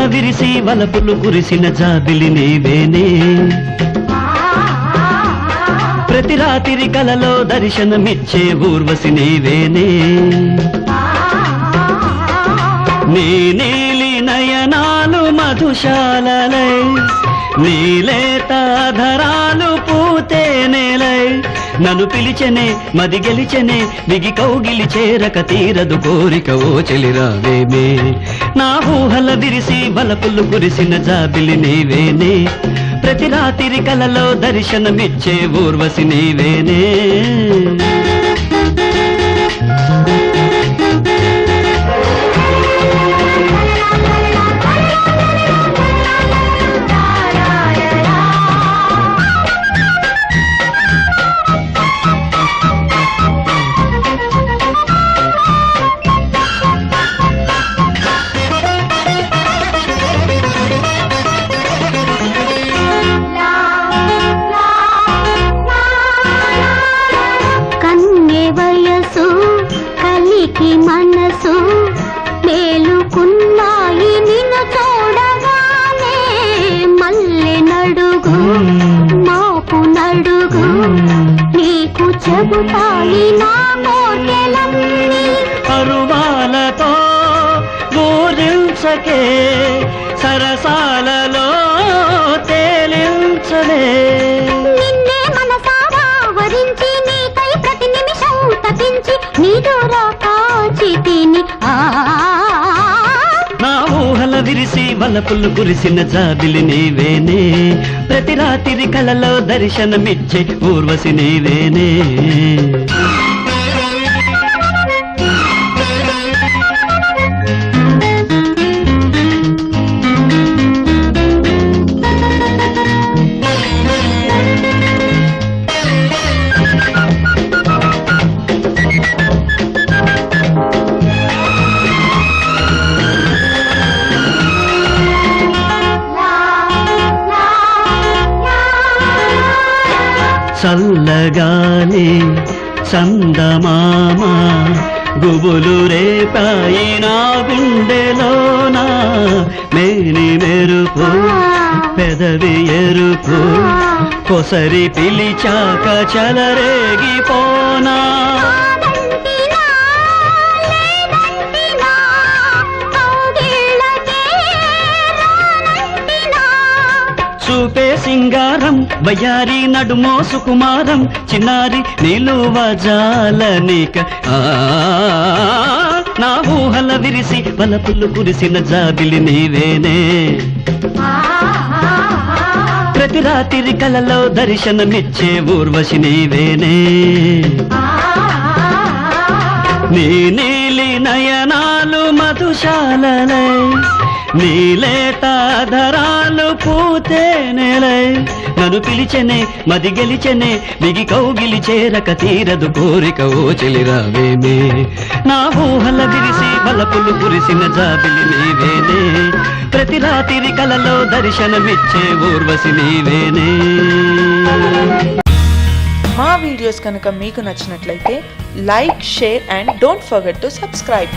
ఊహల విరిసి వలపులు కురిసిన జాబిలి నీవేనే. ప్రతి రాత్రి కలలో దర్శనమిచ్చే ఊర్వశి నీవేనే. నీ నీలి నయనాలు మధుశాలలై నీలేతాధరాలు పూతే నేలై. నన్ను పిలిచెనే మది గెలిచెనే దిగి కౌగిలి చేరక తీరదు కోరిక ఓ చెలిరావేమే నా ఊహల విరిసి బలపులు కురిసిన జాబిలి నీవేనే. ప్రతి రాత్రి కలలో దర్శనమిచ్చే ఊర్వశి నీవేనే. నడుగు. నీకు చెబుతాయి నా కోటెలన్నీ అరుమాలతో పూజించకే సరసాలలో తేలించలే ఊహల విరిసి వలపులు కురిసిన జాబిలి నీవేనే. ప్రతి రాత్రి కలలో దర్శనమిచ్చే ఊర్వశి నీవేనే. చల్లగాలి చందమామ గుబులు రేపాయి నా గుండెలోన మేని మెరుపు పెదవి ఎరుపు కొసరి పిలిచాక చలరేగిపోనా. వయ్యారి నడుమో సుకుమారం చిన్నారి నిలువ జాలనిక నా ఊహల విరిసి వలపులు కురిసిన జాబిలి నీవేనే. ప్రతి రాత్రి కలలో దర్శనమిచ్చే ఊర్వశి నీవేనే. నీ నీలి నయనా మధుశాలలై నీలేతాధరాలు పూతే నెలై. నన్ను పిలిచెనే మది గెలిచెనే మిగి కౌగిలి చేరక తీరదు కోరిక ఓ చెలిరావేమే నా ఊహల విరిసి బలపులు కురిసిన జాబిలి నీవేనే ప్రతి రాత్రి కలలో దర్శనమిచ్చే ఊర్వశి నీవేనే మా వీడియోస్ కనుక మీకు నచ్చినట్లయితే like share and don't forget to subscribe.